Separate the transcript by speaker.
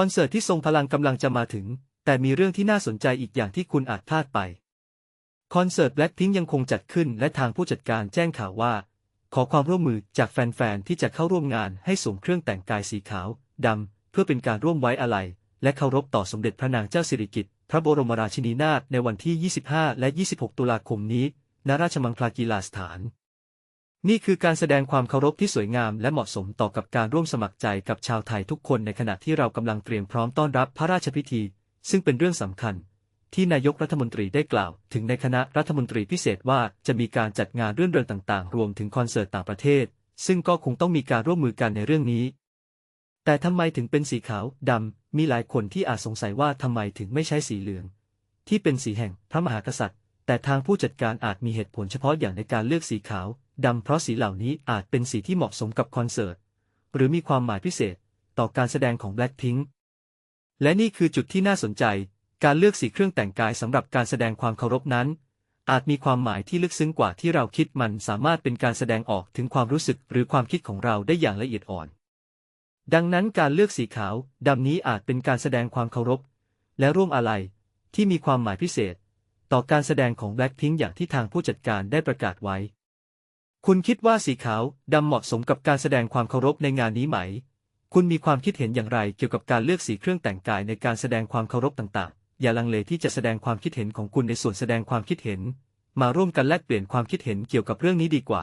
Speaker 1: คอนเสิร์ตที่ทรงพลังกำลังจะมาถึง แต่มีเรื่องที่น่าสนใจอีกอย่างที่คุณอาจพลาดไป คอนเสิร์ต Blackpink ยังคงจัดขึ้นและทางผู้จัดการแจ้งข่าวว่า ขอความร่วมมือจากแฟนๆ ที่จะเข้าร่วมงานให้สวมเครื่องแต่งกายสีขาวดำ เพื่อเป็นการร่วมไว้อาลัยและเคารพต่อสมเด็จพระนางเจ้าสิริกิติ์พระบรมราชินีนาถในวันที่ 25 และ 26 ตุลาคมนี้ ณ ราชมังคลากีฬาสถาน นี่คือการแสดงความเคารพที่สวยงามและเหมาะสมต่อกับการร่วมสมัครใจกับชาวไทยทุกคนในขณะที่เรากำลังเตรียมพร้อมต้อนรับพระราชพิธี ซึ่งเป็นเรื่องสำคัญ ที่นายกรัฐมนตรีได้กล่าว ถึงในคณะรัฐมนตรีพิเศษว่าจะมีการจัดงานเรื่องเริงต่างๆ รวมถึงคอนเสิร์ตต่างประเทศ ซึ่งก็คงต้องมีการร่วมมือกันในเรื่องนี้ แต่ทำไมถึงเป็นสีขาวดำมีหลายคนที่อาจสงสัยว่าทำไมถึงไม่ใช้สีเหลือง ที่เป็นสีแห่งพระมหากษัตริย์ แต่ทางผู้จัดการอาจมีเหตุผลเฉพาะอย่างในการเลือกสีขาว ดำเพราะสีเหล่านี้อาจเป็นสีที่เหมาะสมกับคอนเสิร์ต หรือมีความหมายพิเศษต่อการแสดงของ Blackpink และนี่คือจุดที่น่าสนใจ การเลือกสีเครื่องแต่งกายสำหรับการแสดงความเคารพนั้น อาจมีความหมายที่ลึกซึ้งกว่าที่เราคิดมันสามารถเป็นการแสดงออกถึงความรู้สึกหรือความคิดของเราได้อย่างละเอียดอ่อน ดังนั้นการเลือกสีขาวดำนี้อาจเป็นการแสดงความเคารพ และร่วมอาลัยที่มีความหมายพิเศษ ต่อการแสดงของ Blackpink อย่างที่ทางผู้จัดการได้ประกาศไว้ คุณคิดว่าสีขาวดำเหมาะสมกับการแสดงความเคารพในงานนี้ไหม คุณมีความคิดเห็นอย่างไรเกี่ยวกับการเลือกสีเครื่องแต่งกายในการแสดงความเคารพต่างๆ อย่าลังเลที่จะแสดงความคิดเห็นของคุณในส่วนแสดงความคิดเห็น มาร่วมกันแลกเปลี่ยนความคิดเห็นเกี่ยวกับเรื่องนี้ดีกว่า